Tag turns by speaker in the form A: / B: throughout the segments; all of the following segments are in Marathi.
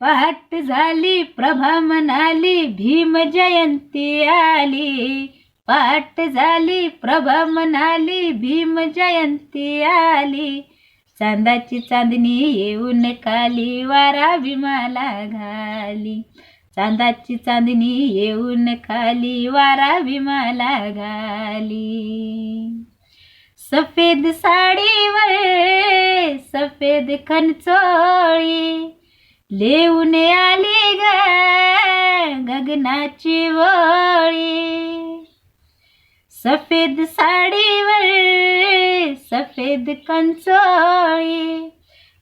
A: पहाट झाली प्रभा म्हणाली भीम जयंती आली. पहाट झाली प्रभा म्हणाली भीम जयंती आली. चांदाची चांदणी येऊन खाली वारा भीमाला घाली. चांदाची चांदणी येऊन खाली वारा भीमाला घाली. सफेद साडीवर सफेद खनचोळी लेऊन आली ग गगनाची वळी. सफेद साडीवर सफेद कंचोळी.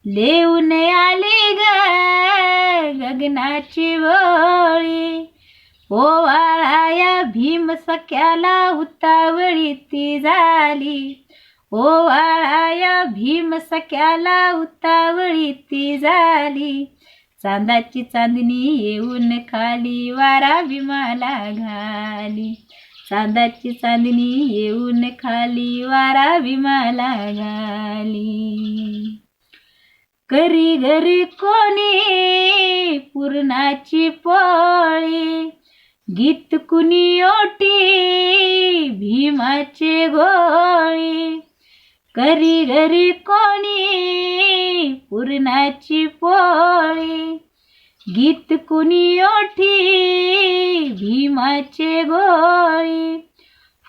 A: लेऊन आली ग गगनाची वळी. पोवाळाया भीम सख्याला उतावळी ती झाली. ओवाळाया भीम सख्याला उतावळी ती झाली. चांदाची चांदणी येऊन खाली वारा भीमाला घाली. चांदाची चांदणी येऊन खाली वारा भीमाला घाली. करी घरी कोणी पूर्णाची पोळी गीत कुणी ओटी भीमाचे गोळी. करी घरी कोणी पुरणाची पोळी. गीत कुणी ओठी भीमाचे गोळी.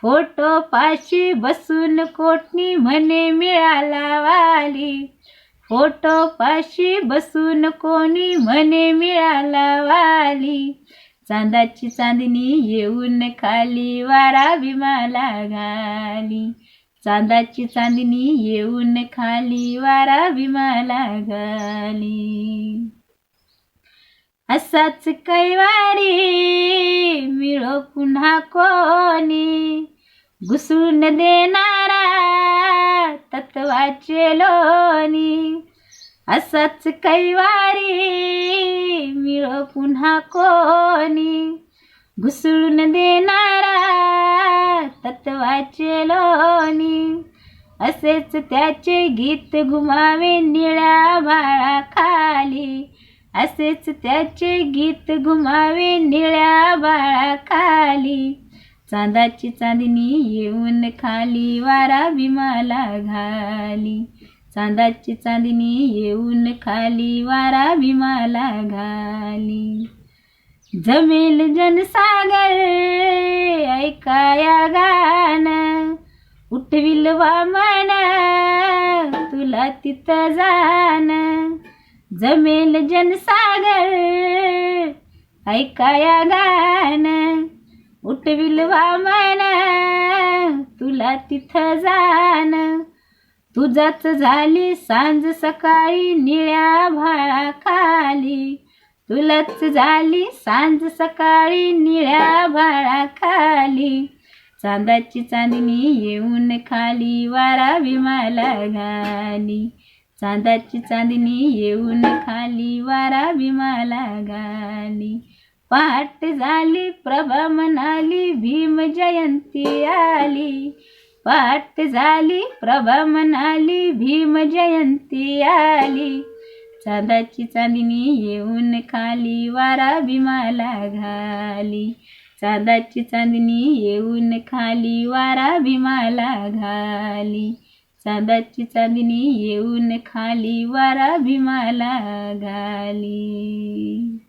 A: फोटो पाशी बसून कोटणी म्हणे मिळाला वाली. फोटो पाशी बसून कोणी म्हणे मिळाला वाली. चांदाची चांदणी येऊन खाली वारा भीमाला घाली. चांदाची चांदणी येऊन खाली वारा विमाला घाली. असाच कैवारी मिळो पुन्हा कोणी. घुसून देणारा तत्वाचे लोणी. असाच कैवारी मिळो पुन्हा कोणी. घुसळून देणारा तत्वाचे लोणी. असेच त्याचे गीत घुमावे निळ्या भाळा खाली असेच त्याचे गीत घुमावे निळ्या बाळा खाली चांदाची चांदणी येऊन खाली वारा भीमाला घाली. चांदाची चांदणी येऊन खाली वारा भीमाला घाली. जमेल जनसागर ऐकाया गाणं. उठविल वामन तुला तिथं जान जमेल जनसागर ऐकाया गाणं. उठविल वामन तुला तिथं जान तुझाच झाली सांज सकाळी निळ्या भाळाखाली तुलाच झाली सांज सकाळी निळ्या भाळा खाली चांदाची चांदणी येऊन खाली वारा भीमाला घाली. चांदाची चांदणी येऊन खाली वारा भीमाला घाली. पहाट झाली प्रभा म्हणाली भीम जयंती आली. पहाट झाली प्रभा म्हणाली भीम जयंती आली. चांदाची चांदणी येऊन खाली वारा भीमाला घाली. चांदाची चांदणी येऊन खाली वारा भीमाला घाली. चांदाची चांदणी येऊन खाली वारा भीमाला घाली.